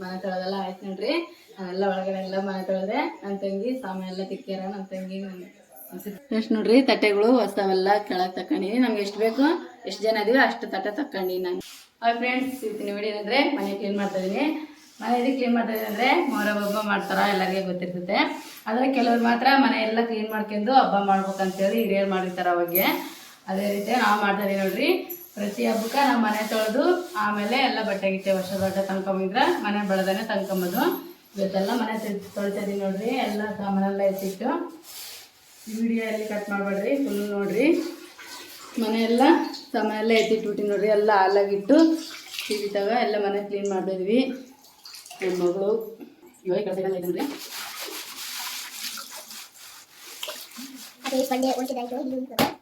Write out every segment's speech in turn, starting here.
ಮನೆ ತೊಳೆದೆಲ್ಲ ಆಯ್ತು ನೋಡ್ರಿ. ಎಲ್ಲ ಒಳಗಡೆ ಎಲ್ಲ ಮನೆ ತೊಳೆದೆ ನನ್ನ ತಂಗಿ ಸಾಮಾನು ಎಲ್ಲ ತಿಕ್ಕ್ಯಾರ ನನ್ನ ತಂಗಿ ಎಷ್ಟು ನೋಡ್ರಿ, ತಟ್ಟೆಗಳು ಹೊಸವೆಲ್ಲ ಕೆಳಗೆ ತಕೊಂಡಿನಿ ನಮ್ಗೆ ಎಷ್ಟು ಬೇಕು, ಎಷ್ಟು ಜನ ಇದೀವಿ ಅಷ್ಟು ತಟ್ಟೆ ತಕೊಂಡಿ ನಾನು. ಅವ್ರ ಫ್ರೆಂಡ್ಸ್ ಸಿಗ್ತೀನಿ ನೋಡಿ ಏನಂದ್ರೆ ಮನೆ ಕ್ಲೀನ್ ಮಾಡ್ತಾ ಇದೀನಿ. ಮನೆ ಇದಕ್ಕೆ ಕ್ಲೀನ್ ಮಾಡ್ತಾ ಅಂದ್ರೆ ಮೊಹರಂ ಹಬ್ಬ ಮಾಡ್ತಾರ, ಎಲ್ಲರಿಗೆ ಗೊತ್ತಿರ್ತೈತೆ. ಆದರೆ ಕೆಲವ್ರು ಮಾತ್ರ ಮನೆ ಎಲ್ಲ ಕ್ಲೀನ್ ಮಾಡ್ಕೊಂಡು ಹಬ್ಬ ಮಾಡ್ಬೇಕಂತೇಳಿ ಹಿರಿಯರು ಮಾಡಿರ್ತಾರೆ ಅವಾಗೆ. ಅದೇ ರೀತಿ ನಾವು ಮಾಡ್ತಾ ಇದೀವಿ ನೋಡ್ರಿ. ಪ್ರತಿ ಹಬ್ಬಕ್ಕೆ ನಾವು ಮನೆ ತೊಳೆದು ಆಮೇಲೆ ಎಲ್ಲ ಬಟ್ಟೆ ಗಿಟ್ಟೆ ವರ್ಷ ದೊಡ್ಡ ತಂದ್ಕೊಂಬಿದ್ರೆ ಮನೆ ಬೆಳೆದಾನೆ ತಂದ್ಕೊಂಬೋದು. ಇವತ್ತೆಲ್ಲ ಮನೆ ತೊಳ್- ತೊಳಿತಾ ಇದೀನಿ ನೋಡ್ರಿ, ಎಲ್ಲ ಸಾಮಾನೆಲ್ಲ ಎತ್ತಿಟ್ಟು ವಿಡಿಯೋ ಅಲ್ಲಿ ಕಟ್ ಮಾಡಬೇಡ್ರಿ ಫುಲ್ ನೋಡ್ರಿ. ಮನೆಯೆಲ್ಲ ಸಾಮಾನೆಲ್ಲ ಎತ್ತಿಟ್ಟು ನೋಡ್ರಿ, ಎಲ್ಲ ಹಾಲಾಗಿಟ್ಟು ಸಿಗಿತಾಗ ಎಲ್ಲ ಮನೆ ಕ್ಲೀನ್ ಮಾಡಿದ್ವಿ ಹೆಣ್ಮಗಳು ಇವಾಗ ಕೆಲಸ ಐತನ್ರಿ ಅದೇ ಉಳಿಸಿದಾಯ್ತು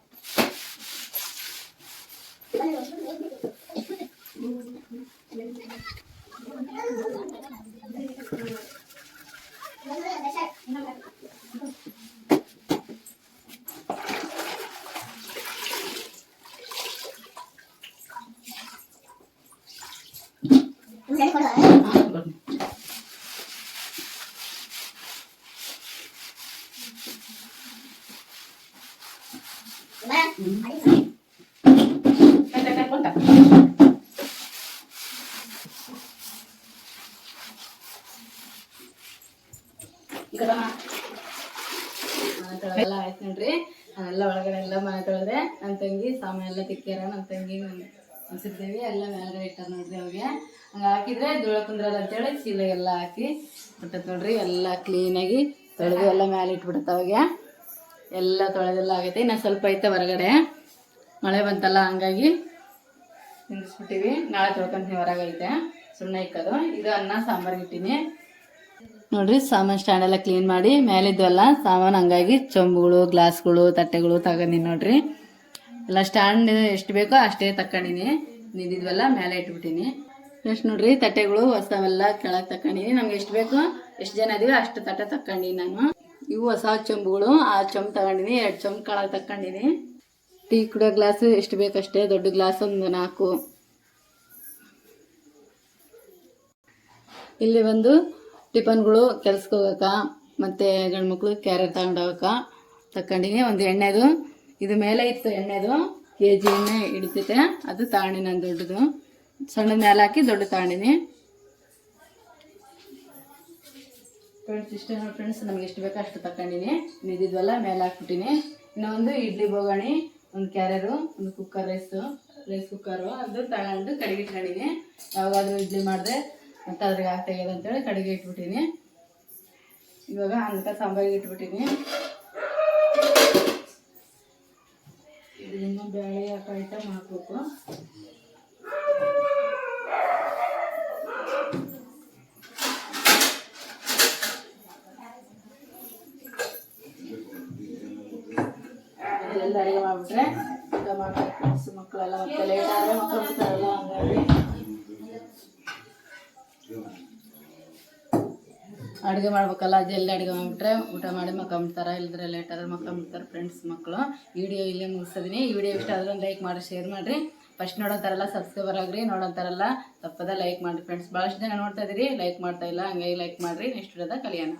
ತೊಳೆದೆಲ್ಲ ಆಯ್ತು ನೋಡ್ರಿ ನಾವೆಲ್ಲ ಒಳಗಡೆ ಎಲ್ಲ ಮನೆ ತೊಳೆದ್ರೆ ನನ್ನ ತಂಗಿ ಸಾಮಾನು ಎಲ್ಲ ತಿಕ್ಕ್ಯಾರ ನನ್ನ ತಂಗಿ ಅನ್ಸಿದ್ದೇವಿ ಎಲ್ಲ ಮೇಲ್ಗಡೆ ಇಟ್ಟಾರ ನೋಡ್ರಿ ಅವಿಗೆ. ಹಂಗೆ ಹಾಕಿದ್ರೆ ಧೂಳ ಕುಂದ್ರಲ್ಲ ಅಂತೇಳಿ ಚೀಲ ಎಲ್ಲ ಹಾಕಿ ಬಿಟ್ಟತ್ ನೋಡ್ರಿ. ಎಲ್ಲ ಕ್ಲೀನಾಗಿ ತೊಳೆದು ಎಲ್ಲ ಮೇಲೆ ಇಟ್ಬಿಡುತ್ತೆ ಅವಾಗ. ಎಲ್ಲ ತೊಳೆದೆಲ್ಲ ಆಗೈತೆ. ಇನ್ನು ಸ್ವಲ್ಪ ಐತೆ ಹೊರಗಡೆ. ಮಳೆ ಬಂತಲ್ಲ, ಹಂಗಾಗಿ ನಿಲ್ಲಿಸ್ಬಿಟ್ಟಿವಿ ನಾಳೆ ತೊಳ್ಕೊಂತೀವಿ ಹೊರಗೈತೆ ಸುಮ್ಮನೆ ಇಕ್ಕೋದು. ಇದು ಅನ್ನ, ಸಾಂಬಾರ್ಗೆ ಇಟ್ಟೀನಿ. ನೋಡ್ರಿ, ಸಾಮಾನು ಸ್ಟ್ಯಾಂಡ್ ಎಲ್ಲ ಕ್ಲೀನ್ ಮಾಡಿ ಮೇಲಿದ್ವಲ್ಲ ಸಾಮಾನು, ಹಂಗಾಗಿ ಚೊಂಬುಗಳು ಗ್ಲಾಸ್ಗಳು ತಟ್ಟೆಗಳು ತಗೊಂಡಿನಿ ನೋಡ್ರಿ. ಎಲ್ಲ ಸ್ಟ್ಯಾಂಡ್ ಎಷ್ಟು ಬೇಕೋ ಅಷ್ಟೇ ತಕ್ಕೊಂಡಿನಿ. ನಿಂದಿದ್ವಲ್ಲ ಮೇಲೆ ಇಟ್ಬಿಟ್ಟಿನಿ. ಎಷ್ಟು ನೋಡ್ರಿ, ತಟ್ಟೆಗಳು ಹೊಸವೆಲ್ಲ ಕೆಳಗೆ ತಕ್ಕೊಂಡಿನಿ. ನಮ್ಗೆ ಎಷ್ಟು ಬೇಕೋ, ಎಷ್ಟು ಜನ ಇದೀವಿ ಅಷ್ಟು ತಟ್ಟೆ ತಕ್ಕೊಂಡಿನಿ ನಾನು. ಇವು ಹೊಸ ಚೊಂಬುಗಳು. ಆ ಚೊಂಬು ತಗೊಂಡಿನಿ, ಎರಡು ಚೊಂಬು ಕಾಳ ತಕ್ಕೊಂಡಿನಿ. ಟೀ ಕುಡಿಯೋ ಗ್ಲಾಸು ಎಷ್ಟು ಬೇಕಷ್ಟೇ, ದೊಡ್ಡ ಗ್ಲಾಸ್ ಒಂದು ನಾಲ್ಕು. ಇಲ್ಲಿ ಬಂದು ಟಿಫನ್ಗಳು ಕೆಲ್ಸಕ್ಕೆ ಹೋಗಕ್ಕ ಮತ್ತು ಗಂಡ್ಮಕ್ಳು ಕ್ಯಾರೆಟ್ ತಗೊಂಡು ತಕ್ಕೊಂಡಿನಿ. ಒಂದು ಎಣ್ಣೆದು, ಇದು ಮೇಲೆ ಇತ್ತು ಎಣ್ಣೆದು, ಕೆ ಜಿ ಎಣ್ಣೆ ಹಿಡಿತೈತೆ ಅದು ತಗೊಂಡಿನಿ ನಾನು ದೊಡ್ಡದು. ಸಣ್ಣದ ಮೇಲೆ ಹಾಕಿ ದೊಡ್ಡ ತಗೊಂಡಿನಿ. ಫ್ರೆಂಡ್ಸ್ ಇಷ್ಟೇ ನೋಡಿ ಫ್ರೆಂಡ್ಸ್ ನಮ್ಗೆ ಎಷ್ಟು ಬೇಕೋ ಅಷ್ಟು ತಗೊಂಡಿನಿ ನಿದ್ದಿದ್ವಲ್ಲ ಮೇಲೆ ಹಾಕ್ಬಿಟ್ಟಿನಿ. ಇನ್ನೊಂದು ಇಡ್ಲಿ ಬೋಗಣಿ, ಒಂದು ಕ್ಯಾರೆರು ಒಂದು ಕುಕ್ಕರ್ ರೈಸು ರೈಸ್ ಕುಕ್ಕರು ಅದು ತಗೊಂಡು ಕಡಿಗೆ ಇಟ್ಕೊಂಡಿನಿ. ಯಾವಾಗಾದ್ರೂ ಇಡ್ಲಿ ಮಾಡಿದೆ, ಮತ್ತು ಅದ್ರಿಗೆ ಹಾಕಿ ತೆಗೆಯೋದು ಅಂತೇಳಿ ಕಡಿಗೆ ಇಟ್ಬಿಟ್ಟಿನಿ. ಇವಾಗ ಅಂತ ಸಾಂಬಾರಿಗೆ ಇಟ್ಬಿಟ್ಟಿನಿ. ಇದರಿಂದ ಬೇಳೆ ಹಾಕೋ ಐಟಮ್ ಅಡುಗೆ ಮಾಡಿಬಿಟ್ರೆ ಊಟ ಫ್ರೆಂಡ್ಸ್ ಮಕ್ಕಳೆಲ್ಲ ಮತ್ತೆ ಲೇಟ್ ಆದರೆ ಮಕ್ಕಳು ಬಿಡ್ತಾರಲ್ಲ ಹಂಗಾಗಿ ಅಡುಗೆ ಮಾಡ್ಬೇಕಲ್ಲ ಜಲ್ದಿ ಅಡುಗೆ ಮಾಡಿಬಿಟ್ರೆ ಊಟ ಮಾಡಿ ಮಕ್ಕೊಂಬಿಡ್ತಾರೆ ಇಲ್ಲದ್ರೆ ಲೇಟ್ ಆದ್ರೆ ಮಕ್ಕೊಂಬಿಡ್ತಾರೆ ಫ್ರೆಂಡ್ಸ್ ಮಕ್ಕಳು ವಿಡಿಯೋ ಇಲ್ಲೇ ಮುಗಿಸಿದೀನಿ ಈ ವಿಡಿಯೋ ಇಷ್ಟ ಆದ್ರೆ ಲೈಕ್ ಮಾಡಿ ಶೇರ್ ಮಾಡಿರಿ ಫಸ್ಟ್ ನೋಡೋಂತಾರಲ್ಲ ಸಬ್ಸ್ಕ್ರೈಬರ್ ಆಗ್ರಿ ನೋಡೋಂತಾರಲ್ಲ ತಪ್ಪದ ಲೈಕ್ ಮಾಡಿರಿ ಫ್ರೆಂಡ್ಸ್ ಭಾಳಷ್ಟು ಜನ ನೋಡ್ತಾ ಇದ್ದೀರಿ ಲೈಕ್ ಮಾಡ್ತಾ ಇಲ್ಲ ಹಂಗಾಗಿ ಲೈಕ್ ಮಾಡಿರಿ ನೆಕ್ಸ್ಟ್ ವಿಡಿಯೋದಾಗ ಕಲಿಯೋಣ